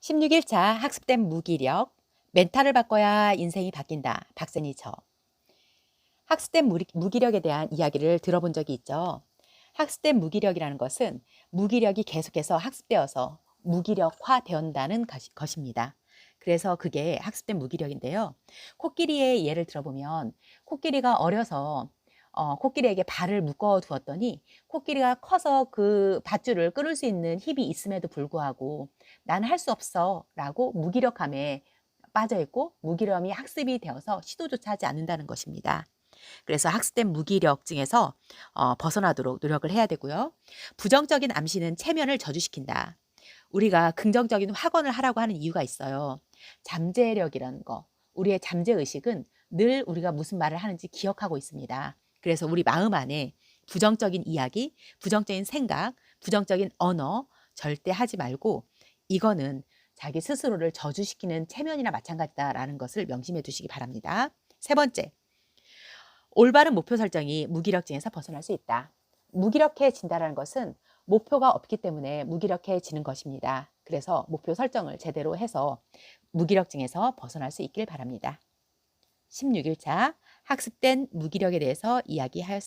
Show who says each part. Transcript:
Speaker 1: 16일차 학습된 무기력, 멘탈을 바꿔야 인생이 바뀐다. 박센이 저. 학습된 무기력에 대한 이야기를 들어본 적이 있죠. 학습된 무기력이라는 것은 무기력이 계속해서 학습되어서 무기력화 되었다는 것입니다. 그래서 그게 학습된 무기력인데요. 코끼리의 예를 들어보면 코끼리가 어려서 어, 코끼리에게 발을 묶어 두었더니 코끼리가 커서 그 밧줄을 끊을 수 있는 힘이 있음에도 불구하고 난 할 수 없어 라고 무기력함에 빠져 있고 무기력함이 학습이 되어서 시도조차 하지 않는다는 것입니다. 그래서 학습된 무기력증에서 어, 벗어나도록 노력을 해야 되고요. 부정적인 암시는 체면을 저주시킨다. 우리가 긍정적인 확언을 하라고 하는 이유가 있어요. 잠재력이라는 거. 우리의 잠재 의식은 늘 우리가 무슨 말을 하는지 기억하고 있습니다. 그래서 우리 마음 안에 부정적인 이야기, 부정적인 생각, 부정적인 언어 절대 하지 말고 이거는 자기 스스로를 저주시키는 체면이나 마찬가지다라는 것을 명심해 두시기 바랍니다. 세 번째, 올바른 목표 설정이 무기력증에서 벗어날 수 있다. 무기력해진다는 것은 목표가 없기 때문에 무기력해지는 것입니다. 그래서 목표 설정을 제대로 해서 무기력증에서 벗어날 수 있길 바랍니다. 16일차 학습된 무기력에 대해서 이야기하였습니다.